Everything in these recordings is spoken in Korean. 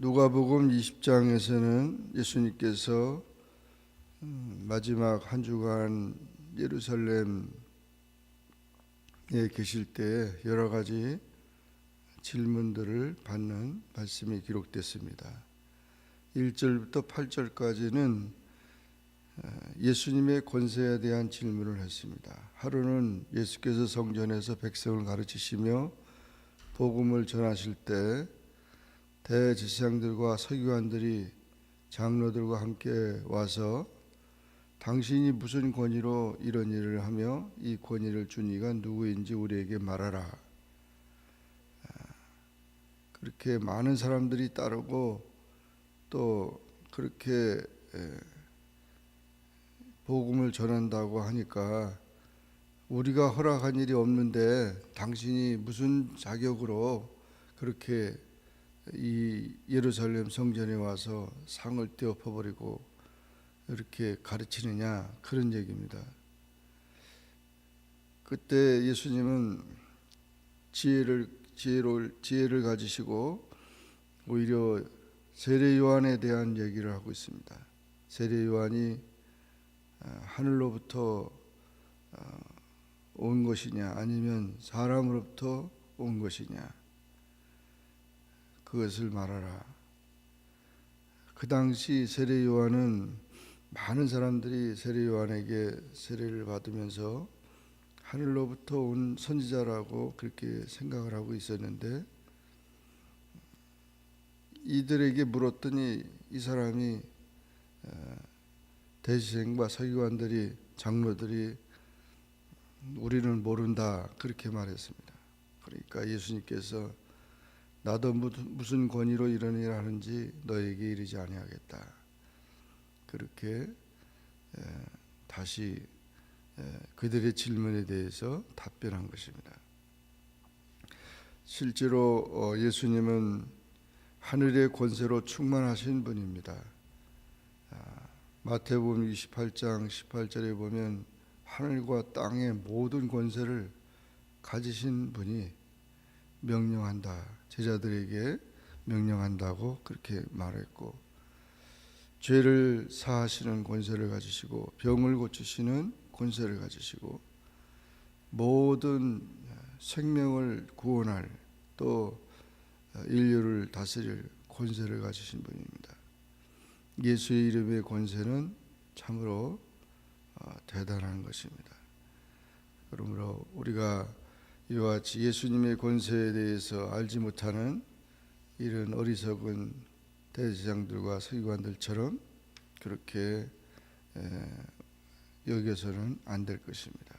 누가복음 20장에서는 예수님께서 음, 마지막 한 주간 예루살렘에 계실 때 여러 가지 질문들을 받는 말씀이 기록됐습니다. 1절부터 8절까지는 어, 예수님의 권세에 대한 질문을 했습니다. 하루는 예수께서 성전에서 백성을 가르치시며 복음을 전하실 때 대제사장들과 서기관들이 장로들과 함께 와서 당신이 무슨 권위로 이런 일을 하며 이 권위를 준 이가 누구인지 우리에게 말하라. 아, 그렇게 많은 사람들이 따르고 또 그렇게 에, 복음을 전한다고 하니까 우리가 허락한 일이 없는데 당신이 무슨 자격으로 그렇게 이 예루살렘 성전에 와서 상을 떼어버리고 이렇게 가르치느냐 그런 얘기입니다. 그때 예수님은 지혜를 지혜를 지혜를 가지시고 오히려 세례 요한에 대한 얘기를 하고 있습니다. 세례 요한이 어, 하늘로부터 어, 온 것이냐 아니면 사람으로부터 온 것이냐 그것을 말하라. 그 당시 세례 요한은 많은 사람들이 세례 요한에게 세례를 받으면서 하늘로부터 온 선지자라고 그렇게 생각을 하고 있었는데 이들에게 물었더니 이 사람이 어, 대시생과 서기관들이 장로들이 우리는 모른다 그렇게 말했습니다. 그러니까 예수님께서 나도 무슨 권위로 이런 일을 하는지 너에게 이르지 아니하겠다. 그렇게 다시 그들의 질문에 대해서 답변한 것입니다. 실제로 어, 예수님은 하늘의 권세로 충만하신 분입니다. 아, 마태복음 28장 18절에 보면 하늘과 땅의 모든 권세를 가지신 분이 명령한다. 제자들에게 명령한다고 그렇게 말했고 죄를 사하시는 권세를 가지시고 병을 고치시는 권세를 가지시고 모든 생명을 구원할 또 인류를 다스릴 권세를 가지신 분입니다. 예수의 이름의 권세는 참으로 어, 대단한 것입니다. 그러므로 우리가 이와 같이 예수님의 권세에 대해서 알지 못하는 이런 어리석은 대제장들과 서기관들처럼 그렇게 여겨서는 안 될 것입니다.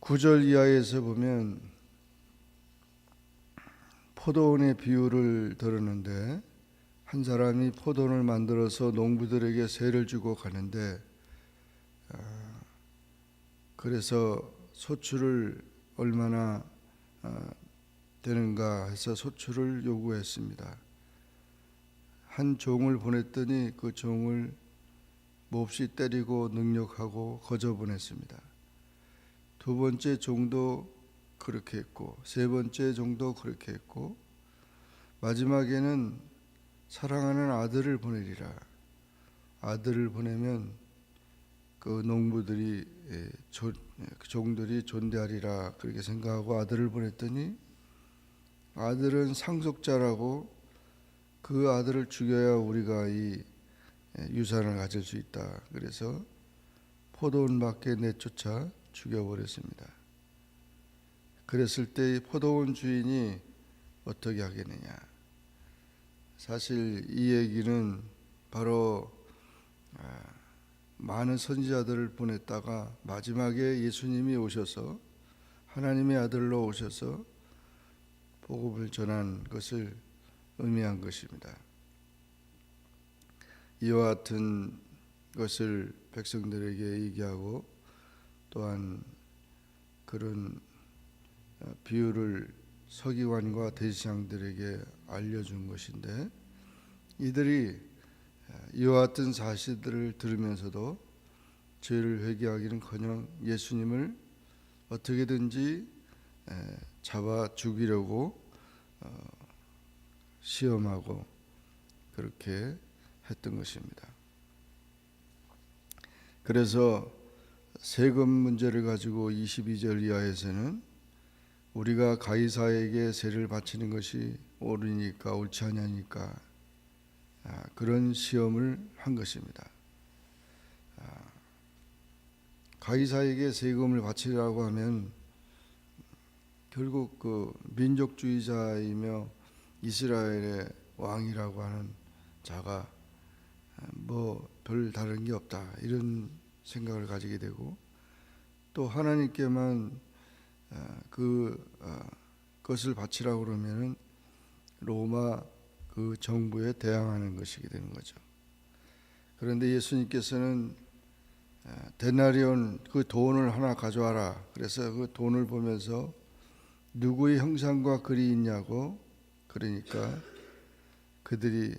9절 이하에서 보면 포도원의 비유를 들었는데 한 사람이 포도원을 만들어서 농부들에게 세를 주고 가는데 아, 그래서 소출을 얼마나 아, 되는가 해서 소출을 요구했습니다. 한 종을 보냈더니 그 종을 몹시 때리고 능력하고 거저 보냈습니다. 두 번째 종도 그렇게 했고 세 번째 종도 그렇게 했고 마지막에는 사랑하는 아들을 보내리라. 아들을 보내면 그 농부들이 예, 그 종들이 존대하리라 그렇게 생각하고 아들을 보냈더니 아들은 상속자라고 그 아들을 죽여야 우리가 이 예, 유산을 가질 수 있다. 그래서 포도원 밖에 내쫓아 죽여버렸습니다. 그랬을 때 포도원 주인이 어떻게 하겠느냐? 사실 이 얘기는 바로 아, 많은 선지자들을 보냈다가 마지막에 예수님이 오셔서 하나님의 아들로 오셔서 복음을 전한 것을 의미한 것입니다. 이와 같은 것을 백성들에게 얘기하고 또한 그런 비유를 서기관과 대지장들에게 알려준 것인데 이들이 이와 같은 사실들을 들으면서도 죄를 회개하기는커녕 예수님을 어떻게든지 에, 잡아 죽이려고 어, 시험하고 그렇게 했던 것입니다. 그래서 세금 문제를 가지고 22절 이하에서는 우리가 가이사에게 세를 바치는 것이 옳으니까 옳지 않냐니까 아, 그런 시험을 한 것입니다. 아, 가이사에게 세금을 바치라고 하면 결국 그 민족주의자이며 이스라엘의 왕이라고 하는 자가 뭐 별 다른 게 없다 이런 생각을 가지게 되고 또 하나님께만 아, 그 아, 것을 바치라고 그러면은 로마 그 정부에 대항하는 것이게 되는 거죠. 그런데 예수님께서는 아, 데나리온 그 돈을 하나 가져와라. 그래서 그 돈을 보면서 누구의 형상과 글이 있냐고 그러니까 그들이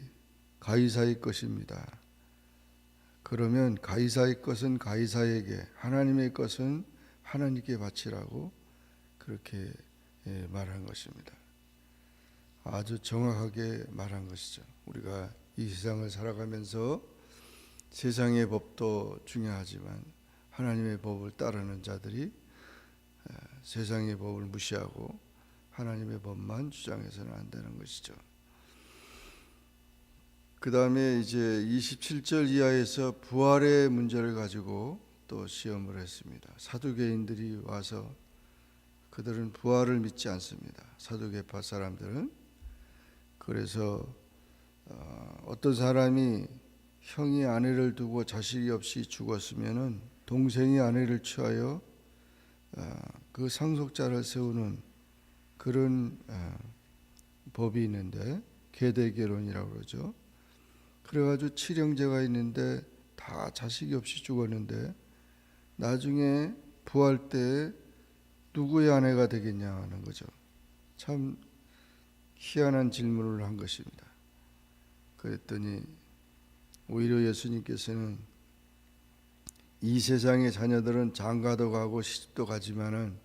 가이사의 것입니다. 그러면 가이사의 것은 가이사에게 하나님의 것은 하나님께 바치라고 그렇게 예, 말한 것입니다. 아주 정확하게 말한 것이죠. 우리가 이 세상을 살아가면서 세상의 법도 중요하지만 하나님의 법을 따르는 자들이 세상의 법을 무시하고 하나님의 법만 주장해서는 안 되는 것이죠. 그 다음에 이제 27절 이하에서 부활의 문제를 가지고 또 시험을 했습니다. 사두개인들이 와서 그들은 부활을 믿지 않습니다. 사두개파 사람들은 그래서 어, 어떤 사람이 형이 아내를 두고 자식이 없이 죽었으면은 동생이 아내를 취하여 어, 그 상속자를 세우는 그런 어, 법이 있는데 계대결혼이라고 그러죠. 그래가지고 칠형제가 있는데 다 자식이 없이 죽었는데 나중에 부활 때 누구의 아내가 되겠냐 하는 거죠. 참 희한한 질문을 한 것입니다. 그랬더니 오히려 예수님께서는 이 세상의 자녀들은 장가도 가고 시집도 가지만은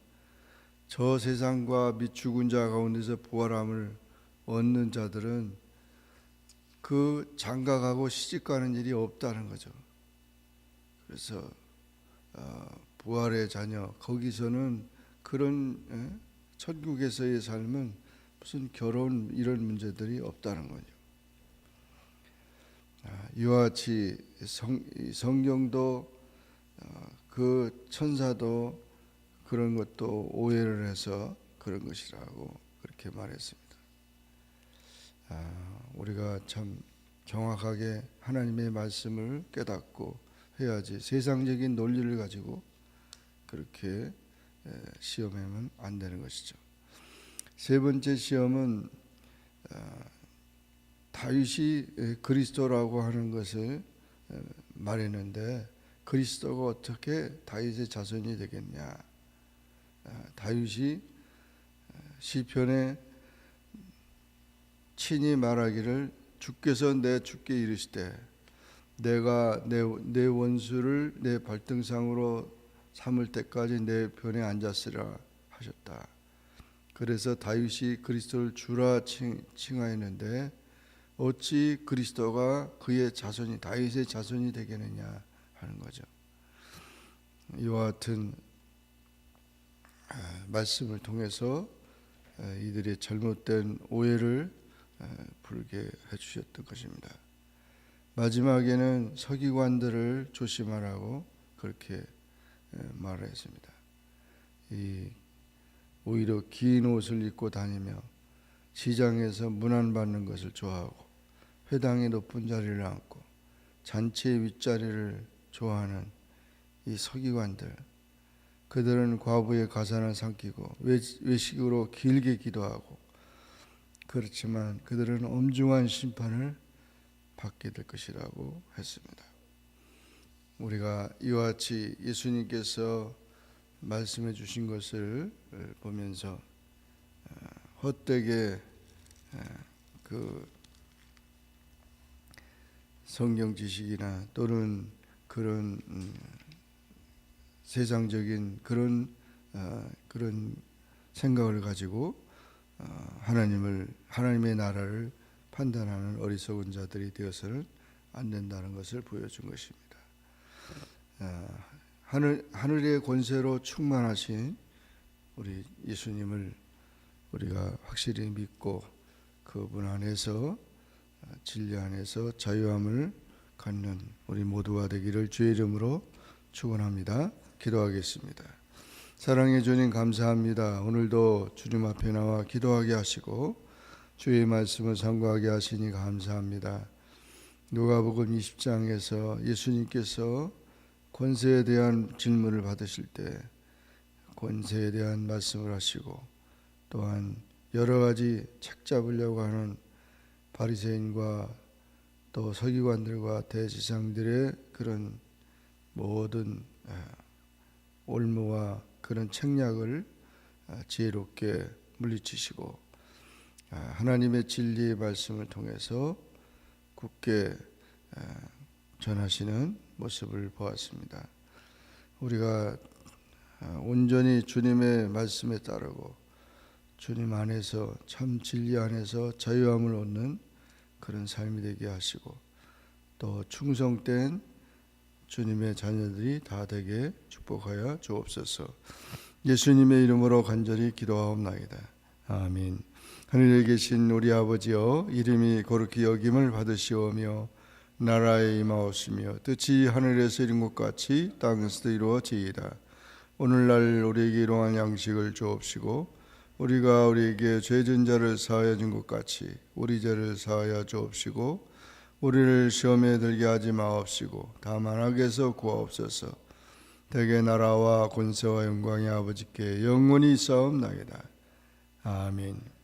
저 세상과 및 죽은 자 가운데서 부활함을 얻는 자들은 그 장가 가고 시집 가는 일이 없다는 거죠. 그래서 어, 부활의 자녀 거기서는 그런 에? 천국에서의 삶은 무슨 결혼 이런 문제들이 없다는 거죠. 아, 이와 같이 성, 성경도 어, 그 천사도 그런 것도 오해를 해서 그런 것이라고 그렇게 말했습니다. 아, 우리가 참 정확하게 하나님의 말씀을 깨닫고 해야지 세상적인 논리를 가지고 그렇게 시험하면 안 되는 것이죠. 세 번째 시험은 어, 다윗이 그리스도라고 하는 것을 말했는데 그리스도가 어떻게 다윗의 자손이 되겠냐? 아, 다윗이 시편에 친히 말하기를 주께서 내 주께 이르시되 내가 내, 내 원수를 내 발등상으로 삼을 때까지 내 편에 앉았으라 하셨다. 그래서 다윗이 그리스도를 주라 칭, 칭하였는데 어찌 그리스도가 그의 자손이 다윗의 자손이 되겠느냐 하는 거죠. 이와 같은 아, 말씀을 통해서 아, 이들의 잘못된 오해를 불게 해주셨던 것입니다. 마지막에는 서기관들을 조심하라고 그렇게 말했습니다. 이 오히려 긴 옷을 입고 다니며 시장에서 문안받는 것을 좋아하고 회당의 높은 자리를 앉고 잔치의 윗자리를 좋아하는 이 서기관들 그들은 과부의 가산을 삼키고 외식으로 길게 기도하고 그렇지만 그들은 엄중한 심판을 받게 될 것이라고 했습니다. 우리가 이와 같이 예수님께서 말씀해 주신 것을 보면서 어, 헛되게 에, 그 성경 지식이나 또는 그런 음, 세상적인 그런 어, 그런 생각을 가지고 어, 하나님을 하나님의 나라를 판단하는 어리석은 자들이 되어서는 안 된다는 것을 보여준 것입니다. 어, 하늘 하늘의 권세로 충만하신 우리 예수님을 우리가 확실히 믿고 그분 안에서 어, 진리 안에서 자유함을 갖는 우리 모두가 되기를 주의 이름으로 축원합니다. 기도하겠습니다. 사랑해 주님 감사합니다. 오늘도 주님 앞에 나와 기도하게 하시고 주의 말씀을 상고하게 하시니 감사합니다. 누가복음 20장에서 예수님께서 권세에 대한 질문을 받으실 때 권세에 대한 말씀을 하시고 또한 여러 가지 책 잡으려고 하는 바리새인과 또 서기관들과 대지상들의 그런 모든 아, 올무와 그런 책략을 아, 지혜롭게 물리치시고 아, 하나님의 진리의 말씀을 통해서 굳게 아, 전하시는 모습을 보았습니다. 우리가 아, 온전히 주님의 말씀에 따르고 주님 안에서 참 진리 안에서 자유함을 얻는 그런 삶이 되게 하시고 또 충성된 주님의 자녀들이 다 되게 축복하여 주옵소서. 예수님의 이름으로 간절히 기도하옵나이다. 아멘. 하늘에 계신 우리 아버지여 이름이 거룩히 여김을 받으시오며 나라에 임하옵시며 뜻이 하늘에서 이룬 것 같이 땅에서도 이루어지이다. 오늘날 우리에게 일용할 양식을 주옵시고 우리가 우리에게 죄진 자를 사하여 준 것 같이 우리 죄를 사하여 주옵시고 우리를 시험에 들게 하지 마옵시고 다만 악에서 구하옵소서. 대개 나라와 권세와 영광이 아버지께 영원히 싸움나이다. 아멘